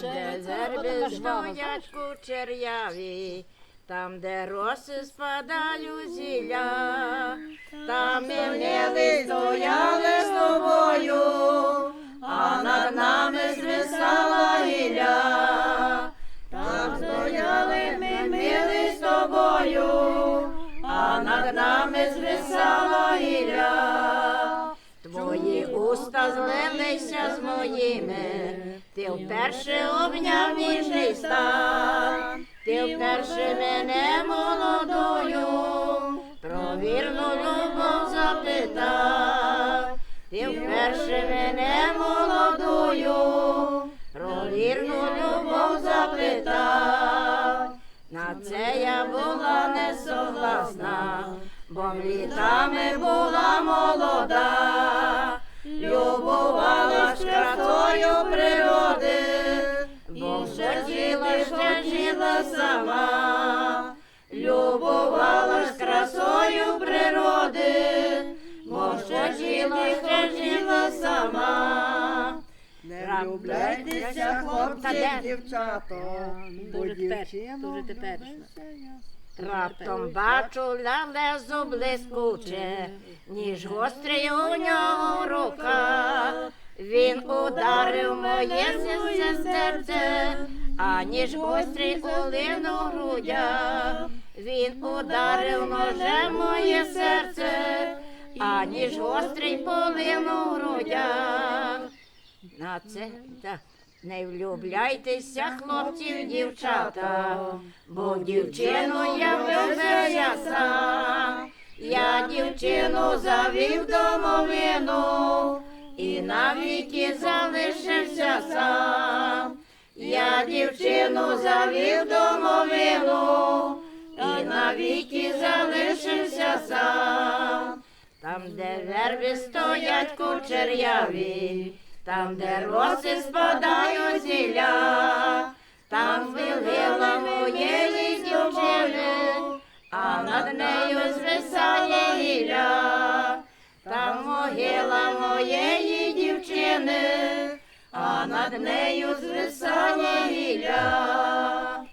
Де верби стоять кучеряві, там, де роси спадають зілля, там ми мили стояли з тобою, а над нами звисала гілля. Там стояли ми мили з тобою, а над нами звисала гілля. Твої уста злилися з моїми, ти вперше обняв ніжний стан, ти вперше мене молодою, про вірну любов запитав, ти вперше мене молодою, про вірну любов запитав. На це я була не согласна, бо літами була молода, жила сама, любувала ж красою природи, бо хотіла, що жила сама. Не влюбляйтеся, хлопці, дівчата. бо теперішня. Раптом бачу лалезу блискуче, ніж гострий у нього рука. Він ударив моє серце, серце, а ніж гострий улину грудя. Він ударив ножем моє серце, а ніж гострий полину грудя. На це так. Не влюбляйтеся, хлопці, в дівчата, бо дівчину я вивез я сам. Я дівчину завів домовину і навіки залишився сам. Дівчину завів домовину і навіки залишився сам. Там, де верби стоять кучеряві, там, де роси спадають зілля, там вилила моєї дівчини, а над нею звисає над нею звисала гілля.